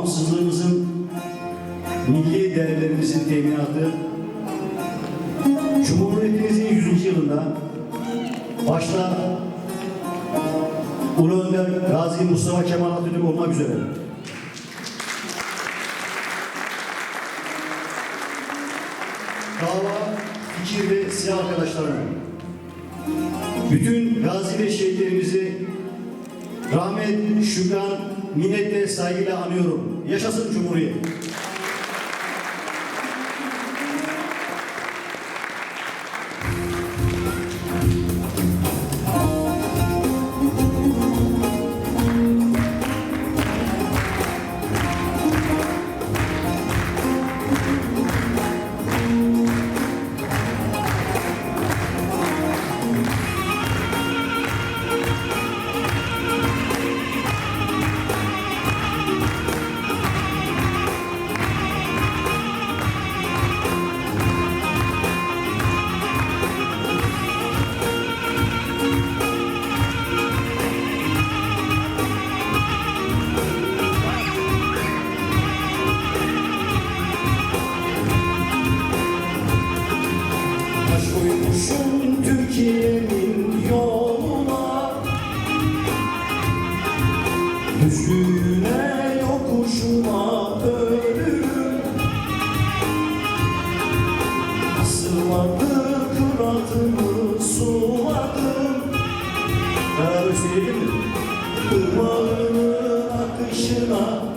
bağımsızlığımızın milli değerlerimizin teminatı, Cumhuriyetimizin 100. yılında başta Ulu Önder Gazi Mustafa Kemal Atatürk olmak üzere dava, fikir ve silah arkadaşlarına bütün gazi ve şehitlerimizi rahmet, şükran, minnet ve saygıyla anıyorum. Yaşasın Cumhuriyet. Türkiye'nin yoluna. Düzlüğüne yokuşuna ölürüm. Asılmadı kıratımı suladım. Beraber söyleyelim mi? Irmağının akışına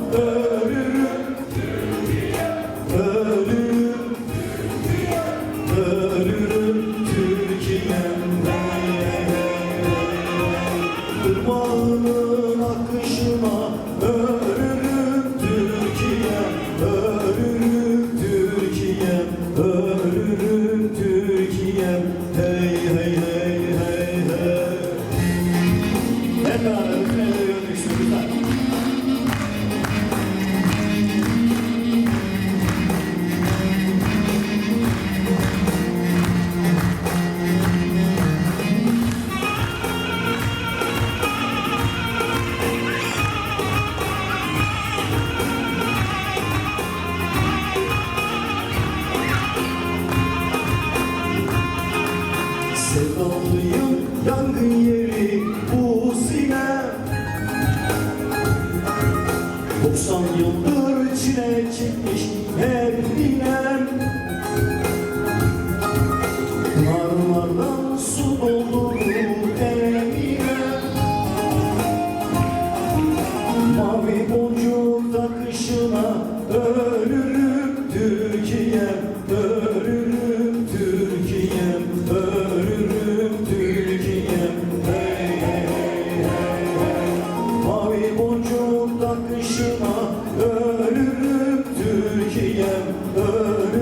Ser bom e Türkiye Ölürüm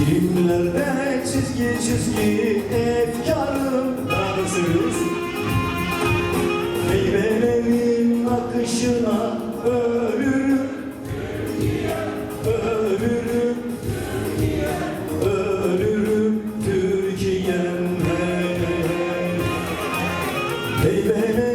Kilimlerde çizgi çizgi efkarım söylüyoruz Meyvelerin akışına ölürüm. Ölürüm. Ölürüm Türkiye'm hey